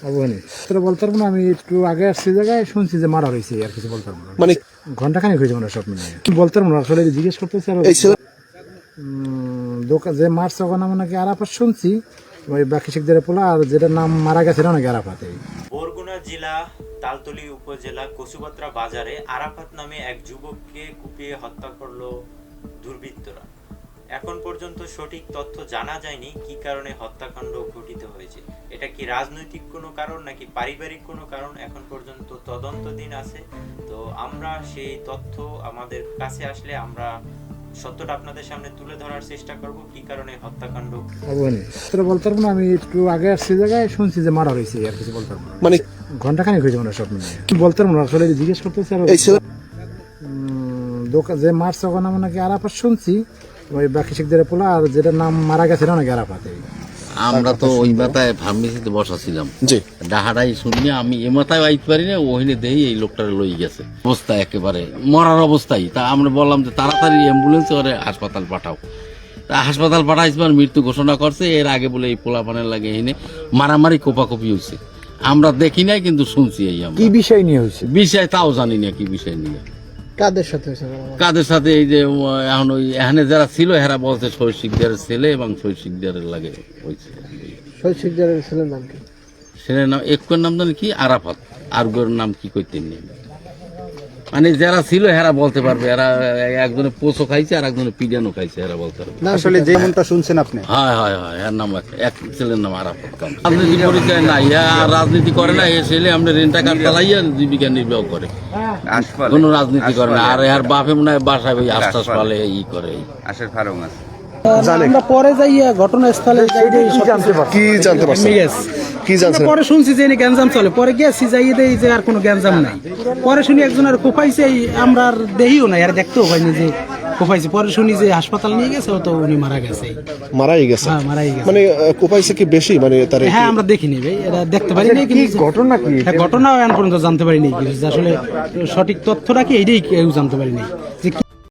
অবহানি তোরা বলতে পারব না আমি একটু আগে আসছি জায়গায় শুনছি যে মারা হয়েছে আর কিছু বলতে পারব না। মানে ঘণ্টা হয়েছে মানে সব মিলিয়ে বলতে পারব না আসলে জিজ্ঞেস করতেছি আর এই ছেলে উম, দোকান যে মারছে ওখানে নাম নাকি আরাফাত শুনছি। ওই বাকি শিখদের পোলা আর যেটার নাম মারা গেছে নাকি আরাফাত এই। বরগুনা জেলা তালতলি উপজেলা কচুপাত্রা বাজারে আরাফাত নামে এক যুবককে কুপিয়ে হত্যা করল দুর্বৃত্তরা। এখন পর্যন্ত সঠিক তথ্য জানা যায়নি কি কারণে হত্যাকাণ্ড ঘটিত হয়েছে। এটা কি রাজনৈতিক কোনো কারণ নাকি পারিবারিক কোনো কারণ? এখন পর্যন্ত তদন্ত দিন আছে। তো আমরা সেই তথ্য আমাদের কাছে আসলে আমরা সত্যটা আপনাদের সামনে তুলে ধরার চেষ্টা করব কি কারণে হত্যাকাণ্ড বলতে পারব না আমি একটু আগে আসছি জায়গায় শুনছি যে মারা হয়েছে আর কিছু বলতে পারব মানে ঘণ্টা খানিক হয়েছে মানে সব মিলিয়ে বলতে পারব না আসলে জিজ্ঞেস করতেছি আর দোকান যে মারছে ওখানে নাম নাকি আরাফাত শুনছি ওই বাকি শিখদের পোলা আর যেটার নাম মারা গেছে এটা নাকি আরাফাত। আমরা তো ওই মাথায় ফার্মেসিতে বসা ছিলাম জি। ডাহারাই শুনিয়ে আমি এ মাথায় আইতে পারি না ওখানে দেই এই লোকটারে লই গেছে। অবস্থা একেবারে মরার অবস্থায় তা আমরা বললাম যে তাড়াতাড়ি অ্যাম্বুলেন্সে ওরে হাসপাতাল পাঠাও। তা হাসপাতাল পাঠাইছে মৃত্যু ঘোষণা করছে এর আগে বলে এই পোলা পোলাপানের লাগে এনে মারামারি কোপাকুপি হয়েছে আমরা দেখি নাই কিন্তু শুনছি এই আমরা। কি বিষয় নিয়ে হয়েছে বিষয় তাও জানি না কি বিষয় নিয়ে। কাদের সাথে কাদের সাথে এই যে এখন ওই এখানে যারা ছিল এরা বলছে শৈশিকদারের ছেলে এবং শৈশিকদারের লাগে হয়েছে। শৈশিকদারের ছেলের নাম কি? ছেলের নাম একুয়ের নাম জানি কি? আরাফাত। আর নাম কি করতেন নেই। মানে যারা ছিল হেরা বলতে পারবে এরা একজনে পোষো খাইছে আর একজনে পিডিয়ানো খাইছে এরা বলতে পারবে। আসলে যেমনটা শুনছেন আপনি? হয় হয় হ্যাঁ এর নাম এক- এক ছেলের নাম আর খান। রাজনীতি পরিচয় নাই আর রাজনীতি করে না এ ছেলে আমরা রেন্টা কার্ড চালাইয়া জীবিকা নির্বাহ করে। কোনো রাজনীতি করে না আর এর বাপে মনে হয় বাসায় আশ্বাস পালে ই করে। আশের ফারুক আছে। আমরা পরে যাইয়া ঘটনাস্থলে কি জানতে কি জানছেন? পরে শুনছি যে এনে গ্যাঞ্জাম চলে। পরে গেছি যাইয়ে দেই যে আর কোনো গ্যাঞ্জাম নাই। পরে শুনি একজনের কোপাইছে আমরা আর দেখিও নাই আর দেখতেও পাইনি যে কোপাইছে। পরে শুনি যে হাসপাতাল নিয়ে গেছে তো উনি মারা গেছে। মারাই গেছে। হ্যাঁ মারাই গেছে। মানে কোপাইছে কি বেশি? মানে তার হ্যাঁ আমরা দেখিনি ভাই। এটা দেখতে পারি কিন্তু ঘটনা কি? হ্যাঁ, ঘটনা এখন পর্যন্ত জানতে পারিনি কিছু আসলে সঠিক তথ্যটা কি এইটাই কেউ জানতে পারিনি যে